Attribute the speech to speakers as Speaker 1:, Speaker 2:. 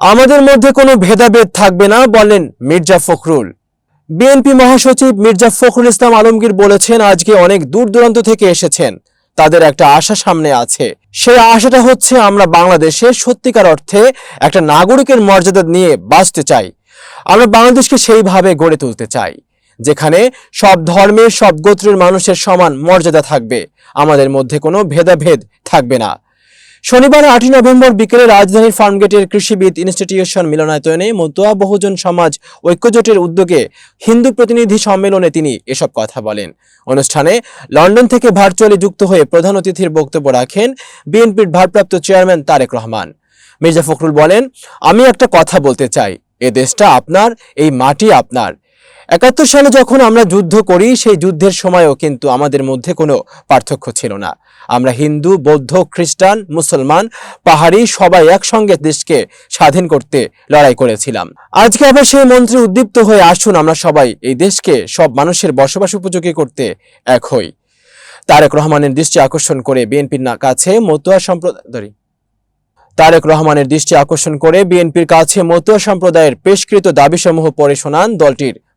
Speaker 1: আমাদের মধ্যে কোনো ভেদাভেদ থাকবে না, বলেন মির্জা ফখরুল। বিএনপি মহাসচিব মির্জা ফখরুল ইসলাম আলমগীর বলেছেন, আজকে অনেক দূর দূরান্ত থেকে এসেছেন। তাদের একটা আশা সামনে আছে। সেই আশাটা হচ্ছে, আমরা বাংলাদেশে সত্যিকার অর্থে একটা নাগরিকের মর্যাদা নিয়ে বাঁচতে চাই। আমরা বাংলাদেশকে সেইভাবে গড়ে তুলতে চাই, যেখানে সব ধর্মের, সব গোত্রের মানুষের সমান মর্যাদা থাকবে। আমাদের মধ্যে কোনো ভেদাভেদ থাকবে না। শনিবার আটই নভেম্বর বিকেলে রাজধানীর ফার্মগেটের কৃষিবিদ ইনস্টিটিউশন মিলনায়তনে মতুয়া বহুজন সমাজ ঐক্যজোটের উদ্যোগে হিন্দু প্রতিনিধি সম্মেলনে তিনি এসব কথা বলেন। অনুষ্ঠানে লন্ডন থেকে ভার্চুয়ালি যুক্ত হয়ে প্রধান অতিথির বক্তব্য রাখেন বিএনপির ভারপ্রাপ্ত চেয়ারম্যান তারেক রহমান। মির্জা ফখরুল বলেন, আমি একটা কথা বলতে চাই। এ দেশটা আপনার, এই মাটি আপনার। একাত্তর সালে যখন আমরা যুদ্ধ করি, সেই যুদ্ধের সময়ও কিন্তু আমাদের মধ্যে কোনো পার্থক্য ছিল না। আমরা হিন্দু, বৌদ্ধ, খ্রিস্টান, মুসলমান, পাহাড়ি সবাই একসঙ্গে দেশকে স্বাধীন করতে লড়াই করেছিলাম। আজকে আবার সেই মন্ত্রী উদ্দীপ্ত হয়ে আসুন, আমরা সবাই এই দেশকে সব মানুষের বসবাস উপযোগী করতে এক হই। তারেক রহমানের দৃষ্টি আকর্ষণ করে বিএনপির কাছে মতুয়া সম্প্রদায় তারেক রহমানের দৃষ্টি আকর্ষণ করে বিএনপির কাছে মতুয়া সম্প্রদায়ের পেশকৃত দাবিসমূহ পড়ে শোনান দলটির